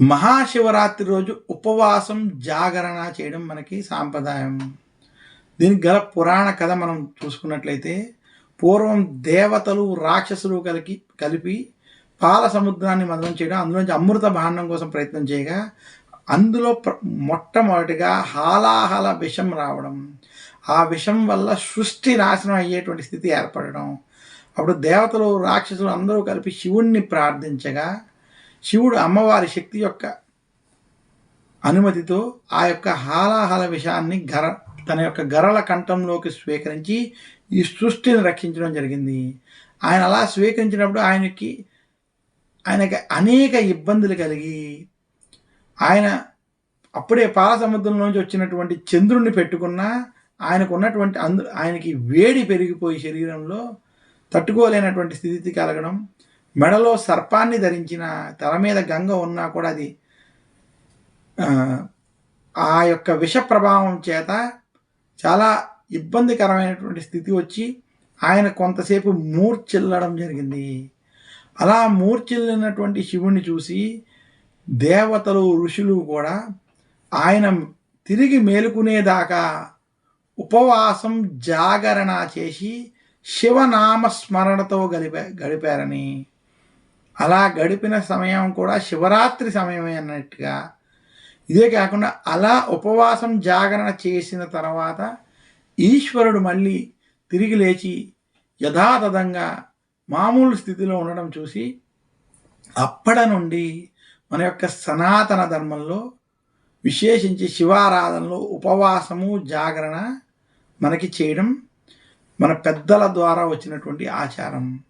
మహాశివరాత్రి రోజు ఉపవాసం జాగరణ చేయడం మనకి సాంప్రదాయం. దీనికి గల పురాణ కథ మనం చూసుకున్నట్లయితే పూర్వం దేవతలు రాక్షసులు కలిగి కలిపి పాల సముద్రాన్ని మదనం చేయడం అందులోంచి అమృత భాండం కోసం ప్రయత్నం చేయగా అందులో ప్ర- మొట్టమొదటిగా హాలాహల విషం రావడం. ఆ విషం వల్ల సృష్టి నాశనం అయ్యేటువంటి స్థితి ఏర్పడడం. అప్పుడు దేవతలు రాక్షసులు అందరూ కలిపి శివుణ్ణి ప్రార్థించగా శివుడు అమ్మవారి శక్తి యొక్క అనుమతితో ఆ యొక్క హాలాహల విషయాన్ని గర తన యొక్క గరల కంఠంలోకి స్వీకరించి ఈ సృష్టిని రక్షించడం జరిగింది. ఆయన అలా స్వీకరించినప్పుడు ఆయనకి ఆయనకి అనేక ఇబ్బందులు కలిగి ఆయన అప్పుడే పాల సముద్రంలోంచి వచ్చినటువంటి చంద్రుణ్ణి పెట్టుకున్న ఆయనకు ఉన్నటువంటి అందు ఆయనకి వేడి పెరిగిపోయి శరీరంలో తట్టుకోలేనటువంటి స్థితి కలగడం మెడలో సర్పాన్ని ధరించిన తల మీద గంగ ఉన్నా కూడా అది ఆ, యొక్క విష ప్రభావం చేత చాలా ఇబ్బందికరమైనటువంటి స్థితి వచ్చి ఆయన కొంతసేపు మూర్చిల్లడం జరిగింది. అలా మూర్చిల్లినటువంటి శివుణ్ణి చూసి దేవతలు ఋషులు కూడా ఆయన తిరిగి మేలుకునేదాకా ఉపవాసం జాగరణ చేసి శివనామస్మరణతో గడిపా గడిపారని అలా గడిపిన సమయం కూడా శివరాత్రి సమయమే అన్నట్టుగా. ఇదే కాకుండా అలా ఉపవాసం జాగరణ చేసిన తర్వాత ఈశ్వరుడు మళ్ళీ తిరిగి లేచి యథాతథంగా మామూలు స్థితిలో ఉండడం చూసి అప్పటి నుండి మన యొక్క సనాతన ధర్మంలో విశేషించి శివారాధనలో ఉపవాసము జాగరణ మనకి చేయడం మన పెద్దల ద్వారా వచ్చినటువంటి ఆచారం.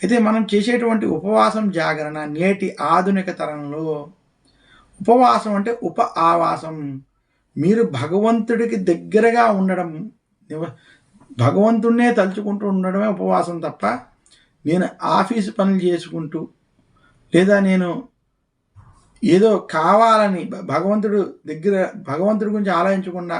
అయితే మనం చేసేటువంటి ఉపవాసం జాగరణ నేటి ఆధునిక తరంలో ఉపవాసం అంటే ఉప ఆవాసం. మీరు భగవంతుడికి దగ్గరగా ఉండడం భగవంతుడినే తలుచుకుంటూ ఉండడమే ఉపవాసం తప్ప నేను ఆఫీసు పనులు చేసుకుంటూ లేదా నేను ఏదో కావాలని భగవంతుడు దగ్గర భగవంతుడి గురించి ఆలోచించకుండా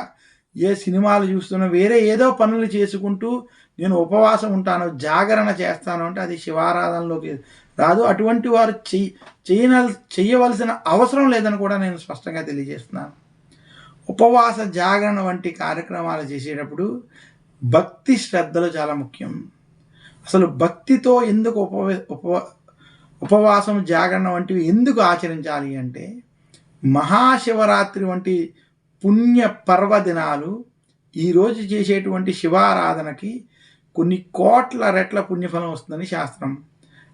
ఏ సినిమాలు చూస్తున్నా వేరే ఏదో పనులు చేసుకుంటూ నేను ఉపవాసం ఉంటాను జాగరణ చేస్తాను అంటే అది శివారాధనలోకి రాదు. అటువంటి వారు చెయ్యి చేయనల్ చేయవలసిన అవసరం లేదని కూడా నేను స్పష్టంగా తెలియజేస్తున్నాను. ఉపవాస జాగరణ వంటి కార్యక్రమాలు చేసేటప్పుడు భక్తి శ్రద్ధలు చాలా ముఖ్యం. అసలు భక్తితో ఎందుకు ఉపవ ఉప ఉపవాసం జాగరణ వంటివి ఎందుకు ఆచరించాలి అంటే మహాశివరాత్రి వంటి పుణ్య పర్వదినాలు ఈరోజు చేసేటువంటి శివారాధనకి కొన్ని కోట్ల రెట్ల పుణ్యఫలం వస్తుందని శాస్త్రం.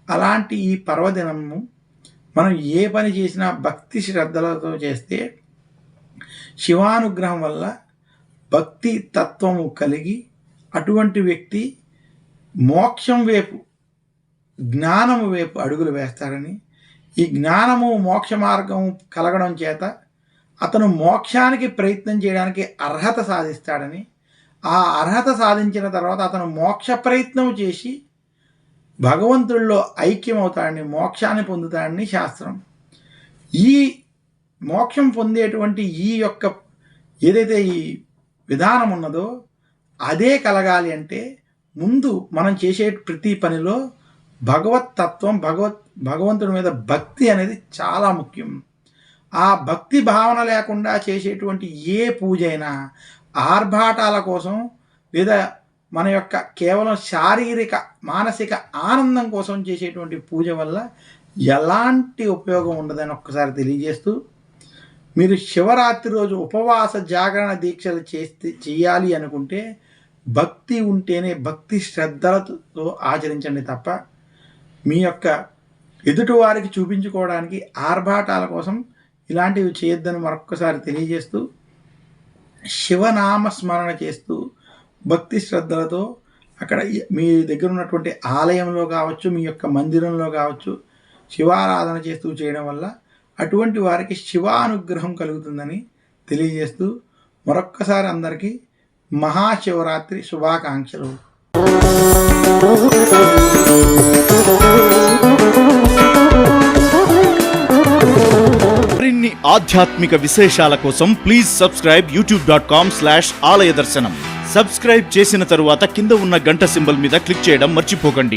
అలాంటి ఈ పర్వదినము మనం ఏ పని చేసినా భక్తి శ్రద్ధలతో చేస్తే శివానుగ్రహం వల్ల భక్తి తత్వము కలిగి అటువంటి వ్యక్తి మోక్షం వైపు జ్ఞానము వైపు అడుగులు వేస్తాడని ఈ జ్ఞానము మోక్ష మార్గం కలగడం చేత అతను మోక్షానికి ప్రయత్నం చేయడానికి అర్హత సాధిస్తాడని ఆ అర్హత సాధించిన తర్వాత అతను మోక్ష ప్రయత్నం చేసి భగవంతుడిలో ఐక్యమవుతాడని మోక్షాన్ని పొందుతాడని శాస్త్రం. ఈ మోక్షం పొందేటువంటి ఈ యొక్క ఏదైతే ఈ విధానం ఉన్నదో అదే కలగాలి అంటే ముందు మనం చేసే ప్రతి పనిలో భగవత్ తత్వం భగవత్ భగవంతుడి మీద భక్తి అనేది చాలా ముఖ్యం. ఆ భక్తి భావన లేకుండా చేసేటువంటి ఏ పూజ అయినా ఆర్భాటాల కోసం లేదా మన యొక్క కేవలం శారీరక మానసిక ఆనందం కోసం చేసేటువంటి పూజ వల్ల ఎలాంటి ఉపయోగం ఉండదని ఒక్కసారి తెలియజేస్తూ మీరు శివరాత్రి రోజు ఉపవాస జాగరణ దీక్షలు చేస్తే చేయాలి అనుకుంటే భక్తి ఉంటేనే భక్తి శ్రద్ధలతో ఆచరించండి తప్ప మీ యొక్క ఎదుటివారికి చూపించుకోవడానికి ఆర్భాటాల కోసం ఇలాంటివి చేయొద్దని మరొక్కసారి తెలియజేస్తూ శివనామ స్మరణ చేస్తూ భక్తి శ్రద్ధలతో అక్కడ మీ దగ్గర ఉన్నటువంటి ఆలయంలో కావచ్చు మీ యొక్క మందిరంలో కావచ్చు శివారాధన చేస్తూ చేయడం వల్ల అటువంటి వారికి శివానుగ్రహం కలుగుతుందని తెలియజేస్తూ మరొక్కసారి అందరికీ మహాశివరాత్రి శుభాకాంక్షలు. మరిన్ని ఆధ్యాత్మిక విశేషాల కోసం please subscribe YouTube dot com slash ఆలయ దర్శనం. సబ్స్క్రైబ్ చేసిన తరువాత కింద ఉన్న గంట సింబల్ మీద క్లిక్ చేయడం మర్చిపోకండి.